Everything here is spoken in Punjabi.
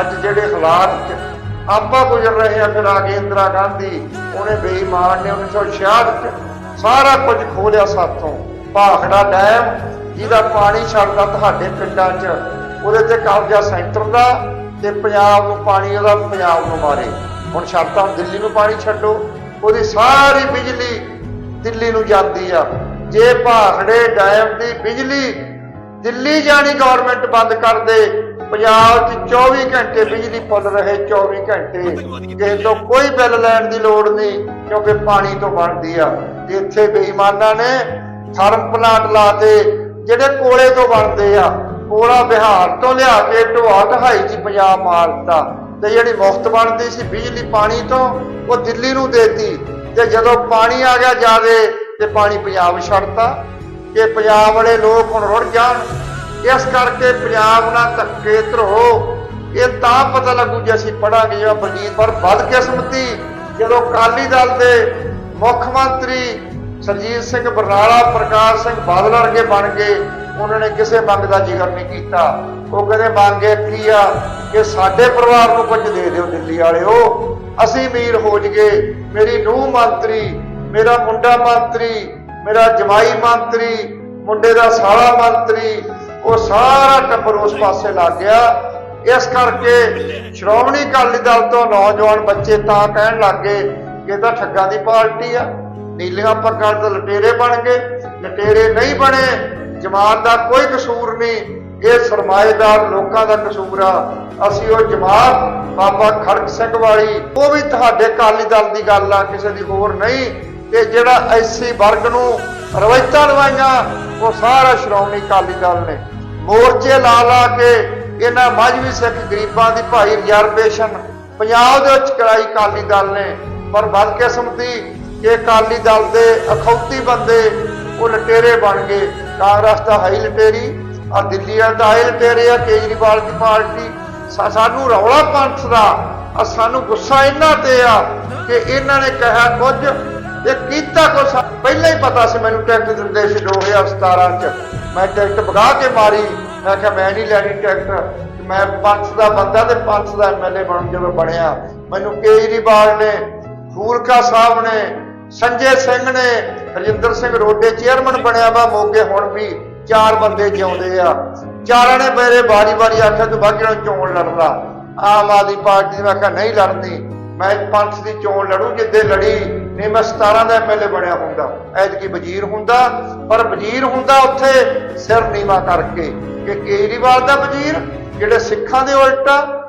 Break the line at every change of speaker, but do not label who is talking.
ਅੱਜ ਜਿਹੜੇ ਹਾਲਾਤ 'ਚ ਆਪਾਂ ਗੁਜ਼ਰ ਰਹੇ ਆ ਫਿਰ ਆ ਕੇ ਇੰਦਰਾ ਗਾਂਧੀ, ਉਹਨੇ ਬੇਈਮਾਨ ਨੇ 1966 'ਚ ਸਾਰਾ ਕੁਝ ਖੋਲਿਆ ਸਾਥੋਂ। ਭਾਖੜਾ ਡੈਮ, ਜਿਹਦਾ ਪਾਣੀ ਛੱਡਦਾ ਤੁਹਾਡੇ ਪਿੰਡਾਂ 'ਚ, ਉਹਦੇ ਤੇ ਕਬਜ਼ਾ ਸੈਂਟਰ ਦਾ ਤੇ ਪੰਜਾਬ ਨੂੰ ਪਾਣੀ, ਉਹਦਾ ਪੰਜਾਬ ਨੂੰ ਮਾਰੇ। ਹੁਣ ਛੱਡਤਾ ਦਿੱਲੀ ਨੂੰ ਪਾਣੀ ਛੱਡੋ, ਉਹਦੀ ਸਾਰੀ ਬਿਜਲੀ ਦਿੱਲੀ ਨੂੰ ਜਾਂਦੀ ਆ। ਜੇ ਭਾਖੜੇ ਡੈਮ ਦੀ ਬਿਜਲੀ ਦਿੱਲੀ ਜਾਣੀ ਗਵਰਨਮੈਂਟ ਬੰਦ ਕਰ ਦੇ ਪੰਜਾਬ 'ਚ 24 ਘੰਟੇ ਬਿਜਲੀ ਫੁੱਲ ਰਹੇ 24 ਘੰਟੇ। ਕਿਸੇ ਤੋਂ ਕੋਈ ਬਿੱਲ ਲੈਣ ਦੀ ਲੋੜ ਨਹੀਂ, ਕਿਉਂਕਿ ਪਾਣੀ ਤੋਂ ਬਣਦੀ ਆ। ਇੱਥੇ ਬੇਈਮਾਨਾਂ ਨੇ ਥਰਮ ਪਲਾਂਟ ਲਾਤੇ, ਜਿਹੜੇ ਕੋਲੇ ਤੋਂ ਬਣਦੇ ਆ। ਕੋਲਾ ਬਿਹਾਰ ਤੋਂ ਲਿਆ ਕੇ ਢੋਆ ਢਹਾਈ ਚ ਪੰਜਾਬ ਮਾਰਤਾ ਤੇ ਜਿਹੜੀ ਮੁਫਤ ਬਣਦੀ ਸੀ ਬਿਜਲੀ ਪਾਣੀ ਤੋਂ, ਉਹ ਦਿੱਲੀ ਨੂੰ ਦੇਤੀ। ਤੇ ਜਦੋਂ ਪਾਣੀ ਆ ਗਿਆ ਜਾਵੇ, ਤੇ ਪਾਣੀ ਪੰਜਾਬ ਛੱਡਤਾ। ਕਿ ਪੰਜਾਬ ਵਾਲੇ ਲੋਕ ਹੁਣ ਰੁੜ ਜਾਣ। ਇਸ ਕਰਕੇ ਪੰਜਾਬ ਨਾਲ ਧੱਕੇ ਧਰੋ। ਇਹ ਤਾਂ ਪਤਾ ਲੱਗੂ ਜੇ ਅਸੀਂ ਪੜਾਂਗੇ ਜਿਹੜਾ ਬਲਜੀਤ ਪਰ ਬਦਕਿਸਮਤੀ ਜਦੋਂ ਅਕਾਲੀ ਦਲ ਦੇ ਮੁੱਖ ਮੰਤਰੀ ਸਰਜੀਤ ਸਿੰਘ ਬਰਨਾਲਾ, ਪ੍ਰਕਾਸ਼ ਸਿੰਘ ਬਾਦਲ ਵਰਗੇ ਬਣ ਗਏ, ਉਹਨਾਂ ਨੇ ਕਿਸੇ ਮੰਗ ਦਾ ਜ਼ਿਕਰ ਨਹੀਂ ਕੀਤਾ। ਉਹ ਕਹਿੰਦੇ ਮੰਗੇ ਕੀ ਆ ਕਿ ਸਾਡੇ ਪਰਿਵਾਰ ਨੂੰ ਕੁਝ ਦੇ ਦਿਓ ਦਿੱਲੀ ਵਾਲਿਓ। ਅਸੀਂ ਅਮੀਰ ਹੋ ਜਗੇ ਮੇਰੀ ਨੂੰਹ ਮੰਤਰੀ, ਮੇਰਾ ਮੁੰਡਾ ਮੰਤਰੀ, ਮੇਰਾ ਜਮਾਈ ਮੰਤਰੀ, ਮੁੰਡੇ ਦਾ ਸਾਲਾ ਮੰਤਰੀ ਉਹ ਸਾਰਾ ਟੱਬਰ ਉਸ ਪਾਸੇ ਲੱਗ ਗਿਆ। ਇਸ ਕਰਕੇ ਸ਼੍ਰੋਮਣੀ ਅਕਾਲੀ ਦਲ ਤੋਂ ਨੌਜਵਾਨ ਬੱਚੇ ਤਾਂ ਕਹਿਣ ਲੱਗੇ ਕਿ ਇਹ ਤਾਂ ਠੱਗਾਂ ਦੀ ਪਾਰਟੀ ਆ। ਨੀਲੀਆਂ ਪੱਗਾਂ ਤੋਂ ਲਟੇਰੇ ਬਣ ਗਏ। ਲਟੇਰੇ ਨਹੀਂ ਬਣੇ, ਜਮਾਤ ਦਾ ਕੋਈ ਕਸੂਰ ਨਹੀਂ। ਇਹ ਸਰਮਾਏਦਾਰ ਲੋਕਾਂ ਦਾ ਕਸੂਰ ਆ। ਅਸੀਂ ਉਹ ਜਮਾਤ, ਬਾਬਾ ਖੜਕ ਸਿੰਘ ਵਾਲੀ, ਉਹ ਵੀ ਤੁਹਾਡੇ ਅਕਾਲੀ ਦਲ ਦੀ ਗੱਲ ਆ, ਕਿਸੇ ਦੀ ਹੋਰ ਨਹੀਂ। ਤੇ ਜਿਹੜਾ ਐਸੀ ਵਰਗ ਨੂੰ ਰਵਾਇਤਾਂ ਲਵਾਈਆਂ, ਉਹ ਸਾਰਾ ਸ਼੍ਰੋਮਣੀ ਅਕਾਲੀ ਦਲ ਨੇ। ਮੋਰਚੇ ਲਾ ਲਾ ਕੇ ਇਹਨਾਂ ਮਜਬੀ ਸਿੱਖ ਗਰੀਬਾਂ ਦੀ ਭਾਈ ਰਿਜ਼ਰਵੇਸ਼ਨ ਪੰਜਾਬ ਦੇ ਵਿੱਚ ਕਰਾਈ ਅਕਾਲੀ ਦਲ ਨੇ। ਪਰ ਬਦਕਿਸਮਤੀ ਕਿ ਅਕਾਲੀ ਦਲ ਦੇ ਅਖੌਤੀ ਬੰਦੇ ਉਹ ਲਟੇਰੇ ਬਣ ਗਏ। ਕਾਂਗਰਸ ਦਾ ਹਾਈ ਲਟੇਰੀ ਆ ਦਿੱਲੀ ਵਾਲਾ ਦਾ ਹਾਈ ਲਟੇਰੇ ਆ ਕੇਜਰੀਵਾਲ ਦੀ ਪਾਰਟੀ। ਸਾਨੂੰ ਰੌਲਾ ਪੰਥ ਦਾ ਆ ਸਾਨੂੰ ਗੁੱਸਾ ਇਹਨਾਂ ਤੇ ਆ ਕਿ ਇਹਨਾਂ ਨੇ ਕਿਹਾ ਕੁਝ ਇਹ ਕੀਤਾ ਕੁਛ, ਪਹਿਲਾਂ ਹੀ ਪਤਾ ਸੀ ਮੈਨੂੰ ਟਿਕਟ ਦਿੰਦੇ ਸੀ 2017 ਚ। ਮੈਂ ਟਿਕਟ ਵਗਾ ਕੇ ਮਾਰੀ। ਮੈਂ ਆਖਿਆ ਮੈਂ ਨਹੀਂ ਲੈਣੀ ਟਿਕਟ। ਮੈਂ ਪੰਥ ਦਾ ਬੰਦਾ ਤੇ ਪੰਥ ਦਾ ਐਮਐਲਏ ਬਣ ਜਦੋਂ ਬਣਿਆ। ਮੈਨੂੰ ਕੇਜਰੀਵਾਲ ਨੇ ਫੂਲਕਾ ਸਾਹਿਬ ਨੇ, ਸੰਜੇ ਸਿੰਘ ਨੇ ਰਜਿੰਦਰ ਸਿੰਘ ਰੋਡੇ ਚੇਅਰਮੈਨ ਬਣਿਆ ਵਾ। ਮੋਗੇ ਹੁਣ ਵੀ ਚਾਰ ਬੰਦੇ ਜਿਉਂਦੇ ਆ। ਚਾਰਾਂ ਨੇ ਮੇਰੇ ਵਾਰੀ-ਵਾਰੀ ਆਖਿਆ, ਤੂੰ ਬਾਕੀ ਨਾਲ ਚੋਣ ਲੜਦਾ ਆਮ ਆਦਮੀ ਪਾਰਟੀ ਦੀ ਮੈਂ ਕਿਹਾ, ਨਹੀਂ ਲੜਨੀ। ਮੈਂ ਪੰਥ ਦੀ ਚੋਣ ਲੜੂ, ਜਿੱਦੇ ਲੜੀ ਨਹੀਂ, ਮੈਂ 17 ਦਾ ਐਮਐਲਏ ਬਣਿਆ ਹੁੰਦਾ। ਐਤਕੀ ਵਜ਼ੀਰ ਹੁੰਦਾ, ਪਰ ਵਜ਼ੀਰ ਹੁੰਦਾ ਉੱਥੇ ਸਿਰ ਨੀਵਾ ਕਰਕੇ ਕਿ ਕੇਜਰੀਵਾਲ ਦਾ ਵਜ਼ੀਰ, ਜਿਹੜੇ ਸਿੱਖਾਂ ਦੇ ਉਲਟਾ